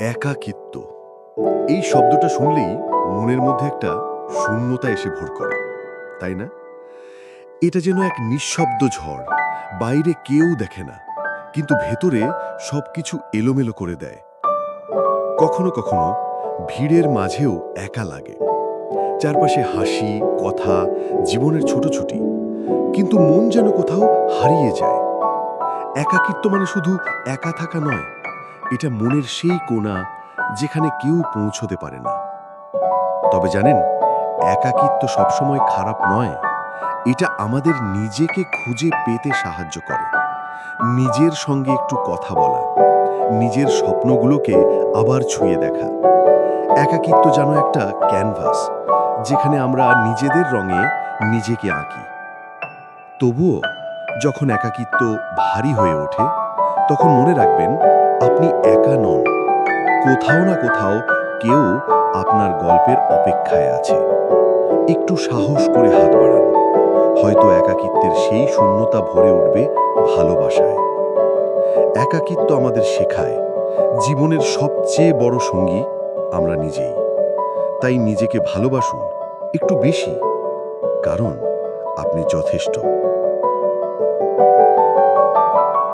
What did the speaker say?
একাকিত্ব। এই শব্দটা শুনলেই মনের মধ্যে একটা শূন্যতা এসে ভর করে, তাই না? এটা যেন এক নিঃশব্দ ঝড়, বাইরে কেউ দেখে না, কিন্তু ভেতরে সবকিছু এলোমেলো করে দেয়। কখনো কখনো ভিড়ের মাঝেও একা লাগে। চারপাশে হাসি, কথা, জীবনের ছোটছুটি, কিন্তু মন যেন কোথাও হারিয়ে যায়। একাকিত্ব মানে শুধু একা থাকা নয় এটা মনের সেই কোণা যেখানে কেউ পৌঁছতে পারে না। তবে জানেন, একাকিত্ব সবসময় খারাপ নয়। এটা আমাদের নিজেকে খুঁজে পেতে সাহায্য করে। নিজের সঙ্গে একটু কথা বলা, নিজের স্বপ্নগুলোকে আবার ছুঁয়ে দেখা। একাকিত্ব যেন একটা ক্যানভাস, যেখানে আমরা নিজেদের রঙে নিজেকে আঁকি। তবুও যখন একাকিত্ব ভারী হয়ে ওঠে তখন মনে রাখবেন, আপনি একা নন। কোথাও না কোথাও কেউ আপনার গল্পের অপেক্ষায় আছে। একটু সাহস করে হাত বাড়ান। হয়তো একাকিত্বের সেই শূন্যতা ভরে উঠবে ভালোবাসায়। একাকিত্ব আমাদের শেখায়, জীবনের সবচেয়ে বড় সঙ্গী আমরা নিজেই। তাই নিজেকে ভালোবাসুন, একটু বেশি। কারণ, আপনি যথেষ্ট।